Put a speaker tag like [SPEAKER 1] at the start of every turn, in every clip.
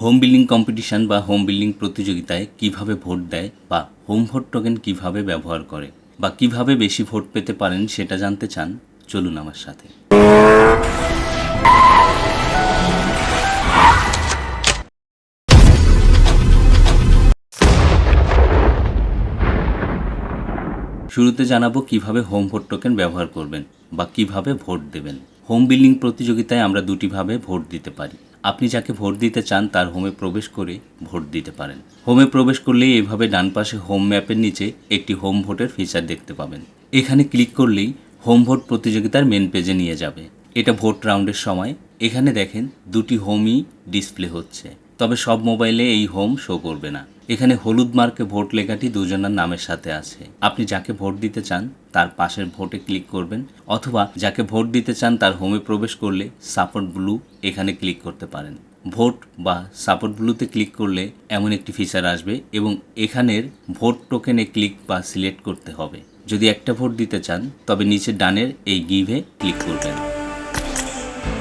[SPEAKER 1] Home building competition বা home building প্রতিযোগিতায় কীভাবে ভোট দেয় বা হোম ভোট টোকেন কীভাবে ব্যবহার করে বা কীভাবে বেশি ভোট পেতে পারেন সেটা জানতে চান, চলুন আমার সাথে। শুরুতে জানাব কীভাবে হোম ভোট টোকেন ব্যবহার করবেন বা কীভাবে ভোট দেবেন। হোম বিল্ডিং প্রতিযোগিতায় আমরা দুটিভাবে ভোট দিতে পারি। আপনি যাকে ভোট দিতে চান তার হোমে প্রবেশ করে ভোট দিতে পারেন। হোমে প্রবেশ করলেই এভাবে ডান পাশে হোম ম্যাপের নিচে একটি হোম ভোটের ফিচার দেখতে পাবেন। এখানে ক্লিক করলেই হোম ভোট প্রতিযোগিতার মেন পেজে নিয়ে যাবে। এটা ভোট রাউন্ডের সময়। এখানে দেখেন দুটি হোমই ডিসপ্লে হচ্ছে। তবে সব মোবাইলে এই হোম শো করবে না। এখানে হলুদ মার্কে ভোট লেখাটি দুজনের নামের সাথে আছে। আপনি যাকে ভোট দিতে চান, তার পাশের ভোটে ক্লিক করবেন, অথবা যাকে ভোট দিতে চান, তার হোমে প্রবেশ করলে সাপোর্ট ব্লু এখানে ক্লিক করতে পারেন। ভোট বা সাপোর্ট ব্লুতে ক্লিক করলে এমন একটি ফিচার আসবে এবং এখানের ভোট টোকেনে ক্লিক বা সিলেক্ট করতে হবে। যদি একটা ভোট দিতে চান, তবে নিচে ডানের এই গিভে ক্লিক করবেন।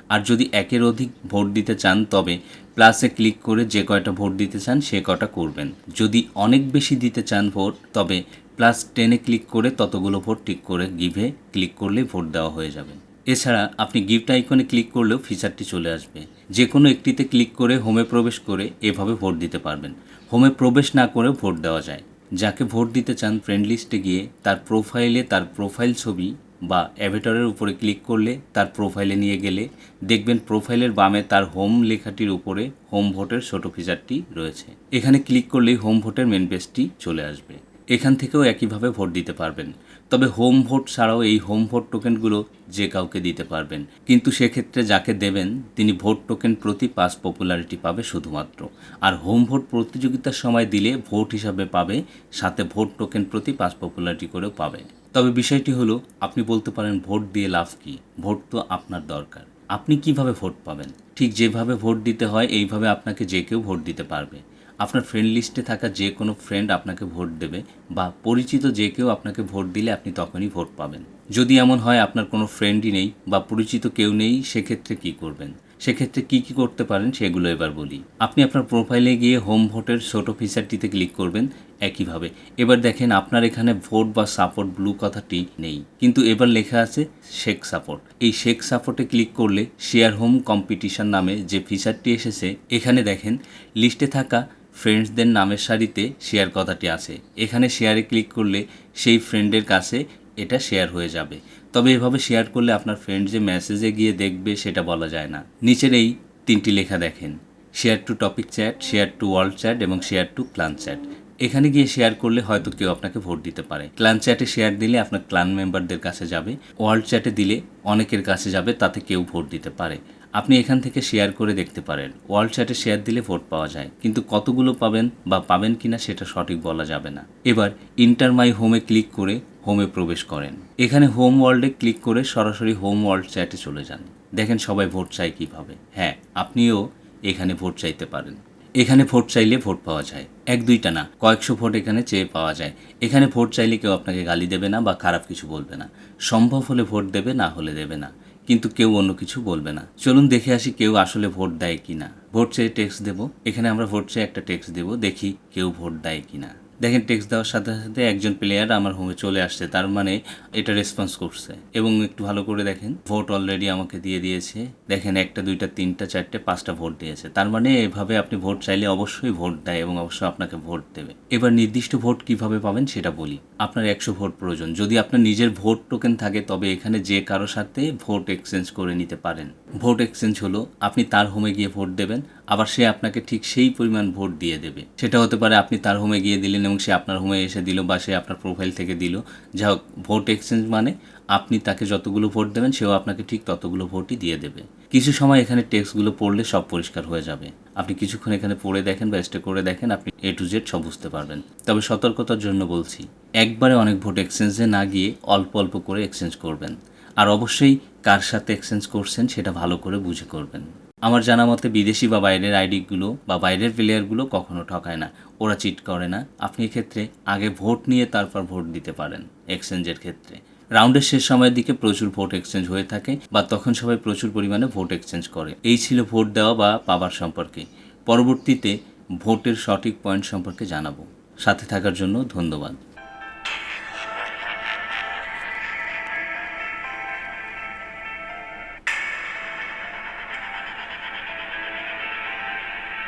[SPEAKER 1] আর যদি একের অধিক ভোট দিতে চান, তবে প্লাসে ক্লিক করে যে কয়টা ভোট দিতে চান সে কটা করবেন। যদি অনেক বেশি দিতে চান ভোট, তবে প্লাস টেনে ক্লিক করে ততগুলো ভোট টিক করে গিভে ক্লিক করলে ভোট দেওয়া হয়ে যাবে। এছাড়া আপনি গিফট আইকনে ক্লিক করলেও ফিচারটি চলে আসবে। যে কোনো একটিতে ক্লিক করে হোমে প্রবেশ করে এভাবে ভোট দিতে পারবেন। হোমে প্রবেশ না করে ভোট দেওয়া যায়। যাকে ভোট দিতে চান ফ্রেন্ড লিস্টে গিয়ে তার প্রোফাইলে তার প্রোফাইল ছবি বা অ্যাভেটরের উপরে ক্লিক করলে তার প্রোফাইলে নিয়ে গেলে দেখবেন প্রোফাইলের বামে তার হোম লেখাটির উপরে হোম ভোটের ছোট ফিচারটি রয়েছে। এখানে ক্লিক করলেই হোম ভোটের মেন পেজটি চলে আসবে। এখান থেকেও একইভাবে ভোট দিতে পারবেন। তবে হোম ভোট ছাড়াও এই হোম ভোট টোকেনগুলো যে কাউকে দিতে পারবেন। কিন্তু সেক্ষেত্রে যাকে দেবেন, তিনি ভোট টোকেন প্রতি পাস পপুলারিটি পাবে শুধুমাত্র। আর হোম ভোট প্রতিযোগিতার সময় দিলে ভোট হিসাবে পাবে, সাথে ভোট টোকেন প্রতি পাস পপুলারিটি করেও পাবে। তবে বিষয়টি হলো, আপনি বলতে পারেন ভোট দিয়ে লাভ কি? ভোট তো আপনার দরকার। আপনি কীভাবে ভোট পাবেন? ঠিক যেভাবে ভোট দিতে হয়, এইভাবে আপনাকে যে কেউ ভোট দিতে পারবে। আপনার ফ্রেন্ড লিস্টে থাকা যে কোনো ফ্রেন্ড আপনাকে ভোট দেবে বা পরিচিত যে কেউ আপনাকে ভোট দিলে আপনি তখনই ভোট পাবেন। যদি এমন হয় আপনার কোনো ফ্রেন্ডই নেই বা পরিচিত কেউ নেই, সেক্ষেত্রে কি করবেন? সেক্ষেত্রে কি কি করতে পারেন সেগুলো এবার বলি। আপনি আপনার প্রোফাইলে গিয়ে হোম ভোটের ছোট ফিচারটিতে ক্লিক করবেন। একইভাবে। এবার দেখেন আপনার এখানে ভোট বা সাপোর্ট ব্লু কথাটি নেই। কিন্তু এবার লেখা আছে শেক সাপোর্ট এই শেক সাপোর্টে ক্লিক করলে শেয়ার হোম কম্পিটিশন নামে যে ফিচারটি এসেছে, এখানে দেখেন লিস্টে থাকা ফ্রেন্ডসদের নামের সারিতে শেয়ার কথাটি আছে। এখানে শেয়ারে ক্লিক করলে সেই ফ্রেন্ডের কাছে এটা শেয়ার হয়ে যাবে। তবে এভাবে শেয়ার করলে আপনার ফ্রেন্ড যে মেসেজে গিয়ে দেখবে সেটা বলা যায় না। নিচের এই তিনটি লেখা দেখেন। Share to topic chat share to world chat এবং শেয়ার টু ক্লান চ্যাট এখানে গিয়ে শেয়ার করলে হয়তো কেউ আপনাকে ভোট দিতে পারে। ক্লান চ্যাটে শেয়ার দিলে আপনার ক্লান মেম্বারদের কাছে যাবে। ওয়ার্ল্ড চ্যাটে দিলে অনেকের কাছে যাবে, তাতে কেউ ভোট দিতে পারে। আপনি এখান থেকে শেয়ার করে দেখতে পারেন। ওয়ার্ল্ড চ্যাটে শেয়ার দিলে ভোট পাওয়া যায়। কিন্তু কতগুলো পাবেন বা পাবেন কিনা সেটা সঠিক বলা যাবে না। এবার ইন্টার মাই হোমে ক্লিক করে হোমে প্রবেশ করেন। এখানে হোম ওয়ার্ল্ডে ক্লিক করে সরাসরি হোম ওয়ার্ল্ড চ্যাটে চলে যান। দেখেন সবাই ভোট চায় কীভাবে। হ্যাঁ আপনিও এখানে ভোট চাইতে পারেন। এখানে ভোট চাইলে ভোট পাওয়া যায়। এক, দুইটা না। কয়েকশো ভোট এখানে চেয়ে পাওয়া যায়। এখানে ভোট চাইলে কেউ আপনাকে গালি দেবে না বা খারাপ কিছু বলবে না। সম্ভব হলে ভোট দেবে, না হলে দেবে না। কিন্তু কেউ অন্য কিছু বলবে না। চলুন দেখে আসি কেউ আসলে ভোট দেয় কি না ভোট চেয়ে টেক্সট দেবো। এখানে আমরা ভোট চেয়ে একটা টেক্স দেবো। দেখি কেউ ভোট দেয় কি না দেখেন টেক্সট দেওয়ার সাথে সাথে একজন প্লেয়ার আমার হোমে চলে আসছে, তার মানে এটা রেসপন্স করছে। এবং একটু ভালো করে দেখেন ভোট অলরেডি আমাকে দিয়ে দিয়েছে। দেখেন, একটা, দুইটা, তিনটা, চারটে, পাঁচটা ভোট দিয়েছে। তার মানে এভাবে আপনি ভোট চাইলে অবশ্যই ভোট দেয় এবং অবশ্যই আপনাকে ভোট দেবে। এবার নির্দিষ্ট ভোট কীভাবে পাবেন সেটা বলি। আপনার একশো ভোট প্রয়োজন। যদি আপনার নিজের ভোট টোকেন থাকে, তবে এখানে যে কারও সাথে ভোট এক্সচেঞ্জ করে নিতে পারেন। ভোট এক্সচেঞ্জ হলো, আপনি তার হোমে গিয়ে ভোট দেবেন। আবার সে আপনাকে ঠিক সেই পরিমাণ ভোট দিয়ে দেবে। সেটা হতে পারে আপনি তার হোমে গিয়ে দিলেন এবং সে আপনার হোমে এসে দিল বা সে আপনার প্রোফাইল থেকে দিল। যা হোক ভোট এক্সচেঞ্জ মানে আপনি তাকে যতগুলো ভোট দেবেন, সেও আপনাকে ঠিক ততগুলো ভোটই দিয়ে দেবে। কিছু সময় এখানে টেক্সটগুলো পড়লে সব পরিষ্কার হয়ে যাবে। আপনি কিছুক্ষণ এখানে পড়ে দেখেন বা স্টে করে দেখেন, আপনি এ টু জেড সব বুঝতে পারবেন। তবে সতর্কতার জন্য বলছি, একবারে অনেক ভোট এক্সচেঞ্জে না গিয়ে অল্প অল্প করে এক্সচেঞ্জ করবেন। আর অবশ্যই কার সাথে এক্সচেঞ্জ করছেন সেটা ভালো করে বুঝে করবেন। আমার জানা মতে বিদেশি বা বাইরের আইডিগুলো বা বাইরের প্লেয়ারগুলো কখনো ঠকায় না। ওরা চিট করে না। আপনি এক্ষেত্রে আগে ভোট নিয়ে তারপর ভোট দিতে পারেন এক্সচেঞ্জের ক্ষেত্রে। রাউন্ডের শেষ সময়ের দিকে প্রচুর ভোট এক্সচেঞ্জ হয়ে থাকে বা তখন সবাই প্রচুর পরিমাণে ভোট এক্সচেঞ্জ করে। এই ছিল ভোট দেওয়া বা পাবার সম্পর্কে। পরবর্তীতে ভোটের সঠিক পয়েন্ট সম্পর্কে জানাব। সাথে থাকার জন্য ধন্যবাদ।